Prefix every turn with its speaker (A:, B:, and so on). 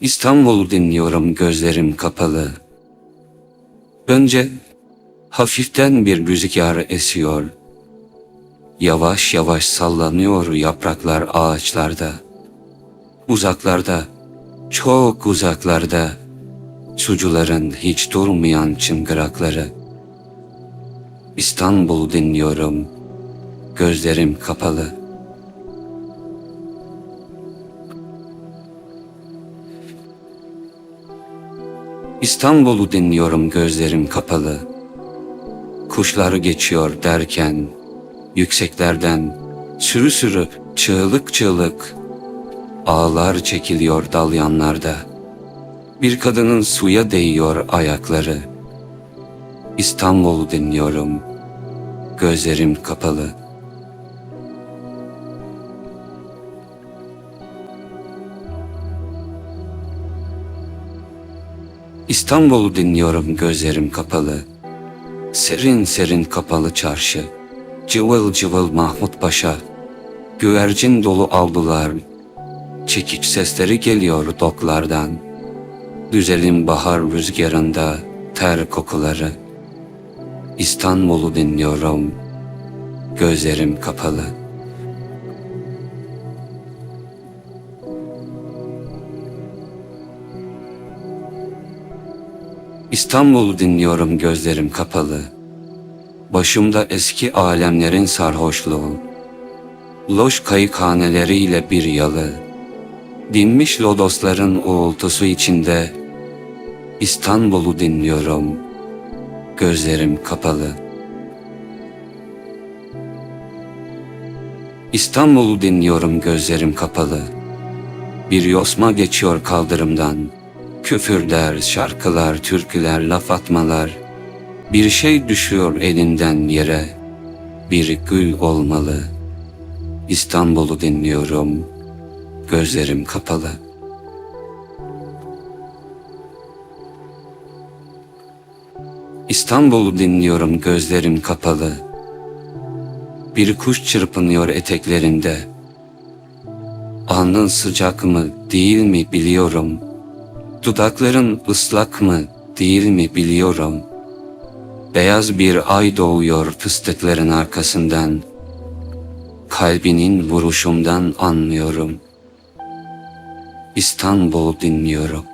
A: İstanbul dinliyorum gözlerim kapalı. Önce hafiften bir rüzgar esiyor. Yavaş yavaş sallanıyor yapraklar ağaçlarda. Uzaklarda, çok uzaklarda, sucuların hiç durmayan çıngırakları. İstanbul dinliyorum, gözlerim kapalı. İstanbul'u dinliyorum gözlerim kapalı. Kuşlar geçiyor derken, yükseklerden sürü sürü çığlık çığlık ağlar çekiliyor dalyanlarda. Bir kadının suya değiyor ayakları. İstanbul'u dinliyorum, gözlerim kapalı. İstanbul'u dinliyorum gözlerim kapalı. Serin serin kapalı çarşı. Cıvıl cıvıl Mahmut Paşa. Güvercin dolu avlular. Çekiç sesleri geliyor doklardan. Güzelim bahar rüzgarında ter kokuları. İstanbul'u dinliyorum. Gözlerim kapalı. İstanbul'u dinliyorum gözlerim kapalı. Başımda eski alemlerin sarhoşluğu. Loş kayıkhaneleriyle bir yalı. Dinmiş lodosların uğultusu içinde İstanbul'u dinliyorum. Gözlerim kapalı. İstanbul'u dinliyorum gözlerim kapalı. Bir yosma geçiyor kaldırımdan. Küfürler, şarkılar, türküler, laf atmalar. Bir şey düşüyor elinden yere. Bir gül olmalı. İstanbul'u dinliyorum. Gözlerim kapalı. İstanbul'u dinliyorum gözlerim kapalı. Bir kuş çırpınıyor eteklerinde. Alnın sıcak mı değil mi biliyorum. Dudakların ıslak mı değil mi biliyorum. Beyaz bir ay doğuyor fıstıkların arkasından. Kalbinin vuruşumdan anlıyorum. İstanbul dinliyorum.